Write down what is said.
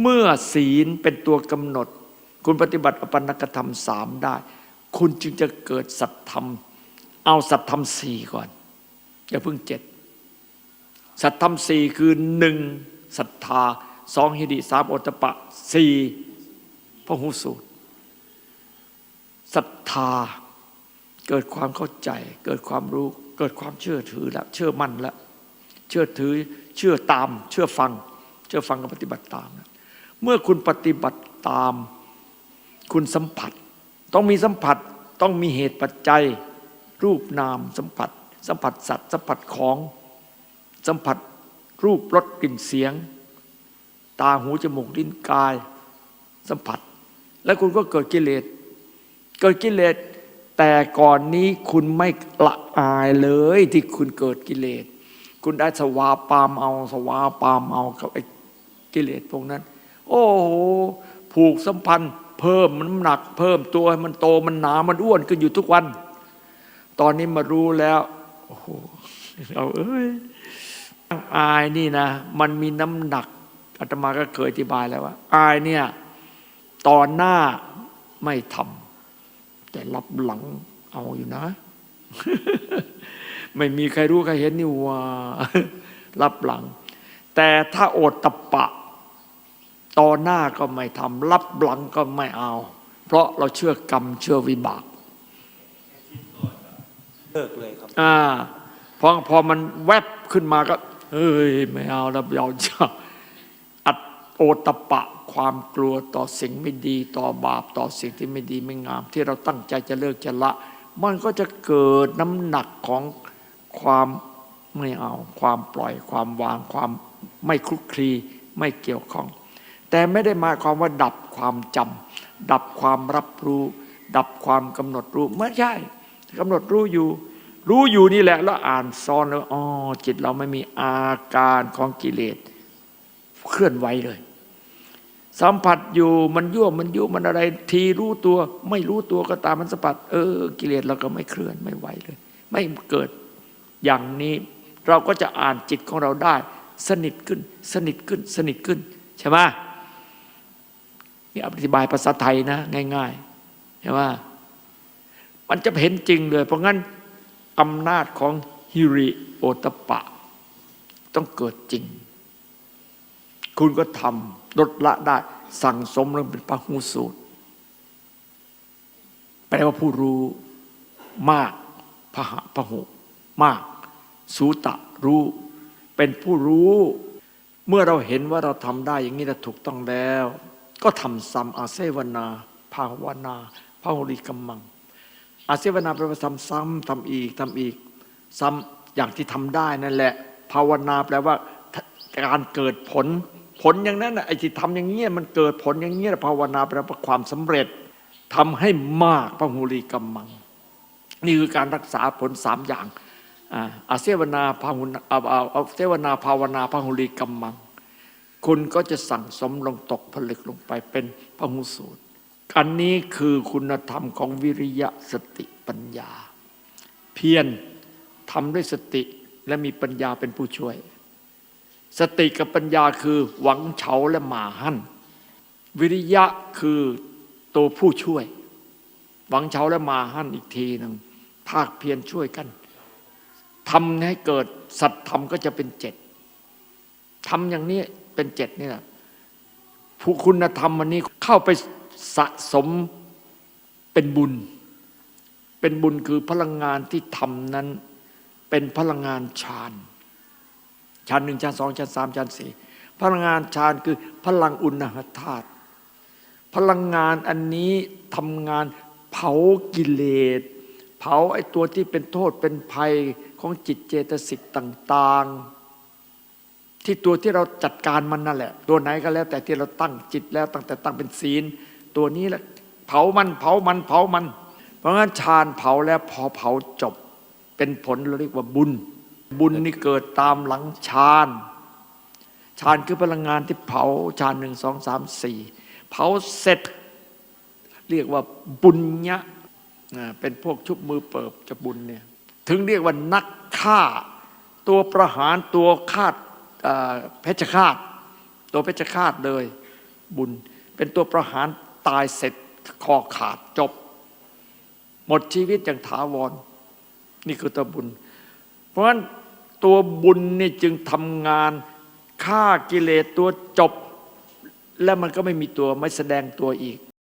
เมื่อศีลเป็นตัวกำหนด คุณปฏิบัติอปันนกธรรมสามได้ คุณจึงจะเกิดสัตธรรม เอาสัตธรรมสี่ก่อน อย่าเพิ่งเจ็ดสัตธรรมสี่คือหนึ่งศรัทธาสองหิริสามโอตตปปะสี่พระหูสูตรศรัทธาเกิดความเข้าใจ เกิดความรู้ เกิดความเชื่อถือแล้วเชื่อมั่นแล้วเชื่อถือเชื่อตาม เชื่อฟัง เชื่อฟังกับปฏิบัติตามนะ เมื่อคุณปฏิบัติตาม คุณสัมผัส ต้องมีสัมผัสต้องมีเหตุปัจจัย รูปนามสัมผัส สัมผัสสัตว์สัมผัสของ สัมผัสรูปรสกลิ่นเสียง ตาหูจมูกลิ้นกาย สัมผัส แล้วคุณก็เกิดกิเลสเกิดกิเลสแต่ก่อนนี้คุณไม่ละอายเลยที่คุณเกิดกิเลส คุณได้สวาปามเอาสวาปามเอากับไอ้กิเลสพวกนั้น โอ้โหผูกสัมพันธ์ เพิ่มมันำหนัก เพิ่มตัวให้มันโตมันหนามันอ้วนขึ้นอยู่ทุกวัน ตอนนี้มารู้แล้วโอ้โหเราเอ้ยอายนี่นะ มันมีน้ำหนักอาตมาก็เคยอธิบายแล้วว่า อายเนี่ยตอนหน้าไม่ทำแต่รับหลังเอาอยู่นะ ไม่มีใครรู้ใครเห็นนี่ว่ารับหลัง แต่ถ้าโอดตะปะ ตอนหน้าก็ไม่ทำรับหลังก็ไม่เอา เพราะเราเชื่อกรรมเชื่อวิบากเลิกเลยครับอ่าพอพอมันแวบขึ้นมาก็เอ้ยไม่เอาแล้วเราจะอัดโอตปะความกลัวต่อสิ่งไม่ดีต่อบาปต่อสิ่งที่ไม่ดีไม่งาม ที่เราตั้งใจจะเลิกจะละ มันก็จะเกิดน้ำหนักของความไม่เอา ความปล่อยความวางความไม่คลุกคลีไม่เกี่ยวข้อง แต่ไม่ได้หมายความว่า ดับความจำดับความรับรู้ ดับความกำหนดรู้ไม่ใช่กำหนดรู้อยู่ รู้อยู่นี่แหละแล้วอ่านซ้อนแล้วอ๋อจิตเราไม่มีอาการของกิเลสเคลื่อนไหวเลย สัมผัสอยู่มันยั่วมันยุมันอะไร ทีรู้ตัว ไม่รู้ตัวก็ตามมันสัมผัสเออ กิเลสเราก็ไม่เคลื่อนไม่ไหวเลย ไม่เกิดอย่างนี้เราก็จะอ่านจิตของเราได้ สนิทขึ้น สนิทขึ้น สนิทขึ้น ใช่ไหม นี่อธิบายภาษาไทยนะ ง่ายๆใช่ไหมมันจะเห็นจริงเลย เพราะงั้นอำนาจของฮิริโอตปปะ ต้องเกิดจริง คุณก็ทำลดละได้ สั่งสมเรื่องเป็นพระหูสูตร แปลว่าผู้รู้มากพหะพหุมาก สูตะรู้ เป็นผู้รู้ เมื่อเราเห็นว่าเราทำได้อย่างนี้เราถูกต้องแล้ว ก็ทำซ้ำอาเซวนา ภาวนาภาหุริกรรมัง อาเซวนาแปลว่าทำซ้ำทำอีกทำอีก ซ้ำอย่างที่ทำได้นั่นแหละ ภาวนาแปลว่าการเกิดผลผลอย่างนั้นไอ้ที่ทำอย่างเงี้ยมันเกิดผลอย่างเงี้ยภาวนาแปลว่าความสำเร็จทำให้มากพระหุริกรรมัง นี่คือการรักษาผลสามอย่างอาเซวนาภาหุนาอาเซวนาภาวนาพหุริกรรมัง คุณก็จะสั่งสมลงตกผลึกลงไปเป็นพหุสูตรอันนี้คือคุณธรรมของวิริยะสติปัญญา เพียรทำด้วยสติและมีปัญญาเป็นผู้ช่วย สติกับปัญญาคือหวังเฉาและหมาหั่น วิริยะคือตัวผู้ช่วย หวังเฉาและหมาหั่นอีกทีหนึ่งภาคเพียรช่วยกันทำให้เกิดสัตธรรมก็จะเป็นเจ็ดทำอย่างนี้ เป็นเจ็ดนี่แหละผู้คุณธรรมวันนี้เข้าไปสะสมเป็นบุญ เป็นบุญคือพลังงานที่ทำนั้น เป็นพลังงานฌานฌานหนึ่งฌานสองฌานสามฌานสี่พลังงานฌานคือพลังอุณหธาตุพลังงานอันนี้ทำงานเผากิเลส เผาไอ้ตัวที่เป็นโทษเป็นภัยของจิตเจตสิกต่าง ๆ ที่ตัวที่เราจัดการมันนั่นแหละ ตัวไหนก็แล้วแต่ที่เราตั้งจิตแล้วตั้งแต่ตั้งเป็นศีล ตัวนี้แหละ เผามันเผามันเผามัน เพราะงั้นฌานเผาแล้วพอเผาจบ เป็นผลเราเรียกว่าบุญ บุญนี่เกิดตามหลังฌานฌานคือพลังงานที่เผาฌานหนึ่งสองสามสี่เผาเสร็จ เรียกว่าบุญญะอ่าเป็นพวกชุบมือเปิบจะบุญเนี่ยถึงเรียกว่านักฆ่า ตัวประหารตัวฆาตอ่า เพชฌฆาต ตัวเพชฌฆาตเลยบุญ เป็นตัวประหารตายเสร็จคอขาดจบ หมดชีวิตอย่างถาวร นี่คือตัวบุญ เพราะฉะนั้นตัวบุญนี่จึงทำงานฆ่ากิเลสตัวจบ แล้วมันก็ไม่มีตัวไม่แสดงตัวอีก